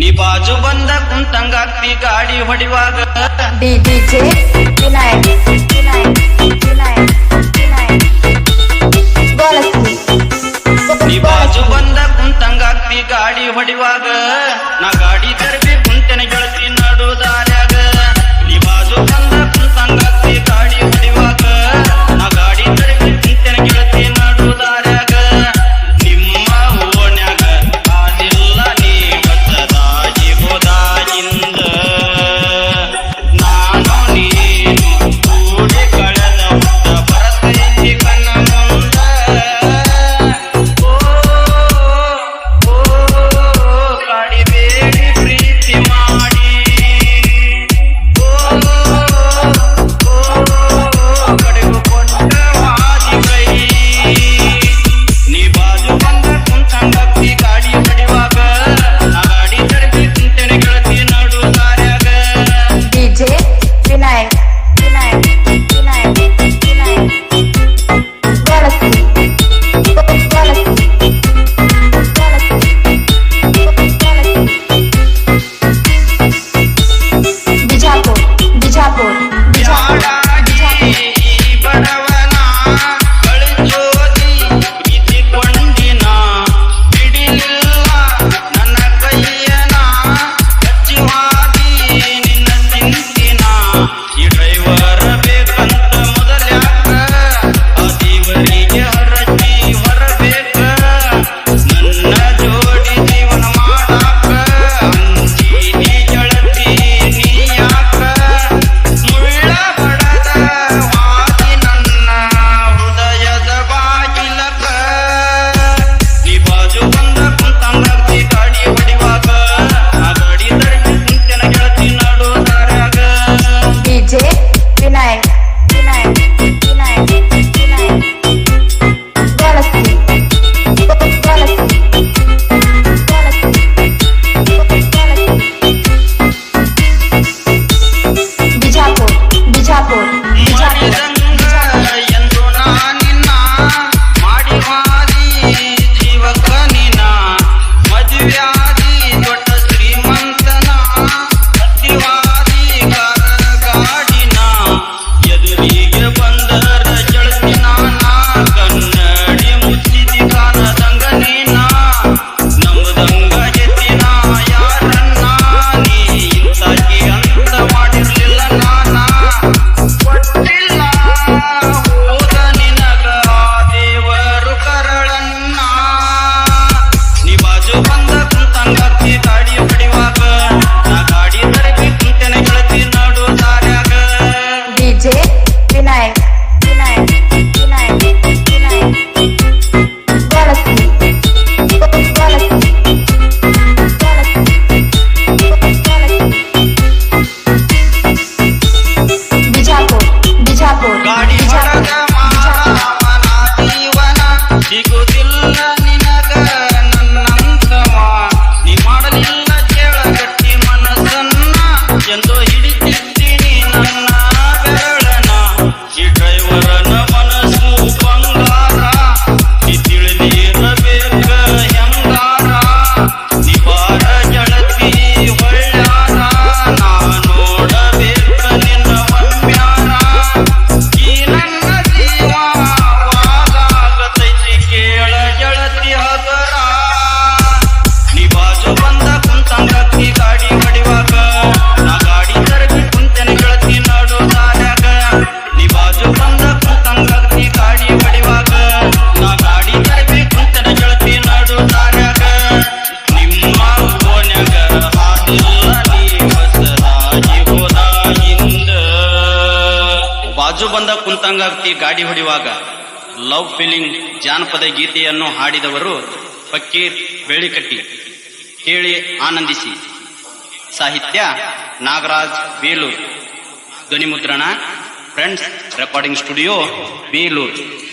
ನೀ ಬಾಜು ಬಂದ ಕುಂತಂಗಾಗ್ತಿ ಗಾಡಿ ಹೊಡಿವಾಗ. ನೀ ಬಾಜು ಬಂದ ಕುಂತಂಗಾಗ್ತಿ ಗಾಡಿ ಹೊಡಿವಾಗ. Don't ಬಾಜು ಬಂದ ಕುಂತಂಗಾಗ್ತಿ ಗಾಡಿ ಹೊಡೆಯುವಾಗ. ಲವ್ ಫೀಲಿಂಗ್ ಜಾನಪದ ಗೀತೆಯನ್ನು ಹಾಡಿದವರು ಫಕೀರ್ ಬೆಳ್ಳಿಕಟ್ಟಿ ಕೇಳಿ ಆನಂದಿಸಿ. ಸಾಹಿತ್ಯ ನಾಗರಾಜ್ ಬೇಲೂರು. ಧ್ವನಿಮುದ್ರಣ ಫ್ರೆಂಡ್ಸ್ ರೆಕಾರ್ಡಿಂಗ್ ಸ್ಟುಡಿಯೋ ಬೇಲೂರು.